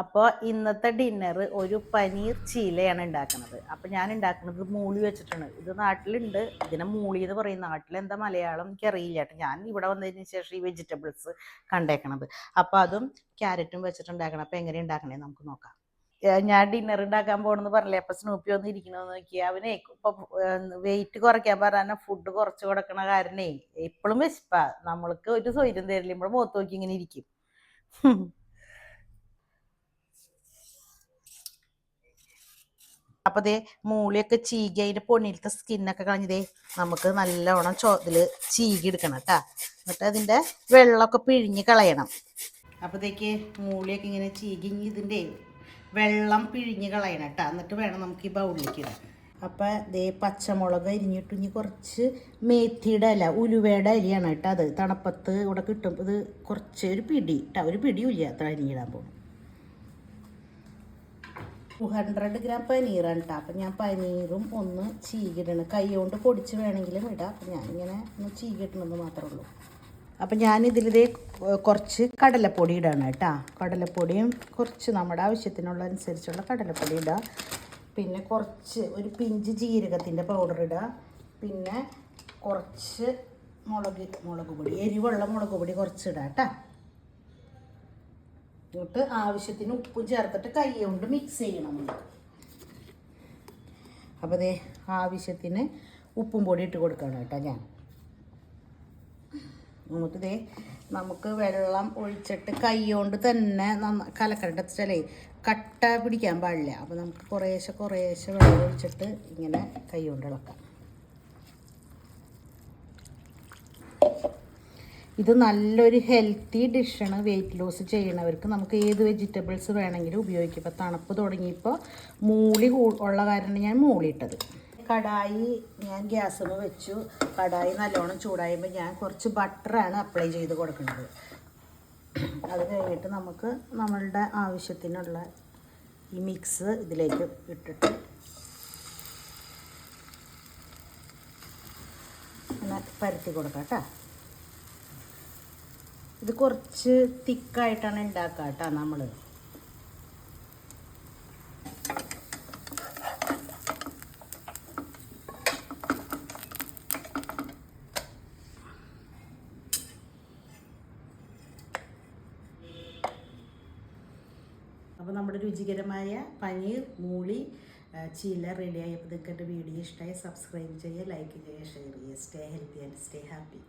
അപ്പോൾ ഇന്നത്തെ ഡിന്നർ ഒരു പനീർ ചീലയാണ് ഉണ്ടാക്കുന്നത് അപ്പോൾ ഞാൻ ഉണ്ടാക്കുന്നത് മൂളി വെച്ചിട്ടാണ്. ഇത് നാട്ടിലുണ്ട്. ഇതിനെ മൂളി എന്ന് പറയും നാട്ടിൽ എന്താ മലയാളം എനിക്കറിയില്ല കേട്ടോ. ഞാൻ ഇവിടെ വന്നതിന് ശേഷം ഈ വെജിറ്റബിൾസ് കണ്ടേക്കണത്. അപ്പോൾ അതും ക്യാരറ്റും വെച്ചിട്ടുണ്ടാക്കണം അപ്പോൾ എങ്ങനെ ഉണ്ടാക്കണേ നമുക്ക് നോക്കാം. ഞാൻ ഡിന്നർ ഉണ്ടാക്കാൻ പോകണമെന്ന് പറഞ്ഞില്ലേ? അപ്പം സ്നൂപ്പി ഒന്ന് ഇരിക്കണമെന്ന് നോക്കി അവനെ ഇപ്പം വെയിറ്റ് കുറയ്ക്കാൻ പറഞ്ഞാൽ ഫുഡ് കുറച്ച് കൊടുക്കണ കാരണേ എപ്പോഴും വിശപ്പാ. നമ്മൾക്ക് ഒരു സ്വൈര്യം തരില്ല. ഇവിടെ മുഖത്ത് നോക്കി ഇങ്ങനെ ഇരിക്കും. അപ്പൊ ദേ മൂളിയൊക്കെ ചീകി അതിന്റെ പൊണ്ണിലത്തെ സ്കിന്നൊക്കെ കളഞ്ഞതേ നമുക്ക് നല്ലവണ്ണം ചോ ഇതിൽ ചീകി എടുക്കണം കേട്ടാ എന്നിട്ട് അതിന്റെ വെള്ളമൊക്കെ പിഴിഞ്ഞ് കളയണം. അപ്പോഴത്തേക്ക് മൂളിയൊക്കെ ഇങ്ങനെ ചീകി ഇതിന്റെ വെള്ളം പിഴിഞ്ഞ് കളയണം കേട്ടാ എന്നിട്ട് വേണം നമുക്ക് ഈ ബൗളിലേക്ക് ഇടാൻ. അപ്പൊ ദേ പച്ചമുളക് അരിഞ്ഞിട്ട് ഇനി കുറച്ച് മേത്തിയുടെ ഇല ഉലുവയുടെ അരിയാണ് കേട്ടോ അത്. തണുപ്പത്ത് ഇവിടെ കിട്ടും. ഇത് കുറച്ച് ഒരു പിടി കേട്ടോ ഒരു പിടിയും അത്ര അരിഞ്ഞിടാൻ പോകും ടു ഹൺഡ്രഡ് ഗ്രാം പനീറാണ് കേട്ടോ അപ്പം ഞാൻ പനീറും ഒന്ന് ചീകിടണം. കൈ കൊണ്ട് പൊടിച്ച് വേണമെങ്കിലും ഇടാം. അപ്പം ഞാനിങ്ങനെ ഒന്ന് ചീകിടണമെന്ന് മാത്രമേ ഉള്ളൂ. അപ്പം ഞാനിതിലേ കുറച്ച് കടലപ്പൊടി ഇടണം കേട്ടോ. കടലപ്പൊടിയും കുറച്ച് നമ്മുടെ ആവശ്യത്തിനുള്ള അനുസരിച്ചുള്ള കടലപ്പൊടി ഇടുക പിന്നെ കുറച്ച് ഒരു പിഞ്ച് ജീരകത്തിന്റെ പൗഡർ ഇടുക പിന്നെ കുറച്ച് മുളക് മുളക് പൊടി എരിവുള്ള മുളക് പൊടി കുറച്ച് ഇടാം കേട്ടോ. എന്നിട്ട് ആവശ്യത്തിന് ഉപ്പും ചേർത്തിട്ട് കൈ കൊണ്ട് മിക്സ് ചെയ്യണം അപ്പോൾ ദേ ആവശ്യത്തിന് ഉപ്പും പൊടി ഇട്ട് കൊടുക്കണം കേട്ടോ ഞാൻ. എന്നിട്ട് ദേ നമുക്ക് വെള്ളം ഒഴിച്ചിട്ട് കൈ തന്നെ നന്ന കലക്കണ്ട. ചിലേ കട്ട പിടിക്കാൻ പാടില്ല. അപ്പോൾ നമുക്ക് കുറേശ്ശെ കുറേശ്ശെ വെള്ളം ഒഴിച്ചിട്ട് ഇങ്ങനെ കൈ കൊണ്ട് ഇളക്കാം. ഇത് നല്ലൊരു ഹെൽത്തി ഡിഷാണ് വെയിറ്റ് ലോസ് ചെയ്യണവർക്ക് നമുക്ക് ഏത് വെജിറ്റബിൾസ് വേണമെങ്കിലും ഉപയോഗിക്കാം. ഇപ്പോൾ തണുപ്പ് തുടങ്ങിയപ്പോൾ മൂളി ഉള്ള കാരണം ഞാൻ മൂളിയിട്ടത് കടായി ഞാൻ ഗ്യാസിന് വെച്ചു. കടായി നല്ലോണം ചൂടായുമ്പോൾ ഞാൻ കുറച്ച് ബട്ടറാണ് അപ്ലൈ ചെയ്ത് കൊടുക്കുന്നത്. അത് കഴിഞ്ഞിട്ട് നമുക്ക് നമ്മളുടെ ആവശ്യത്തിനുള്ള ഈ മിക്സ് ഇതിലേക്ക് ഇട്ടിട്ട് പരത്തി കൊടുക്കാം കേട്ടോ. ഇത് കുറച്ച് തിക്കായിട്ടാണ് ഉണ്ടാക്കുക കേട്ടോ നമ്മൾ അപ്പോൾ നമ്മുടെ രുചികരമായ പനീർ മൂളി ചീല റെഡിയായപ്പോൾ എന്റെ വീഡിയോ ഇഷ്ടമായി സബ്സ്ക്രൈബ് ചെയ്യുക ലൈക്ക് ചെയ്യുക ഷെയർ ചെയ്യുക stay healthy and stay happy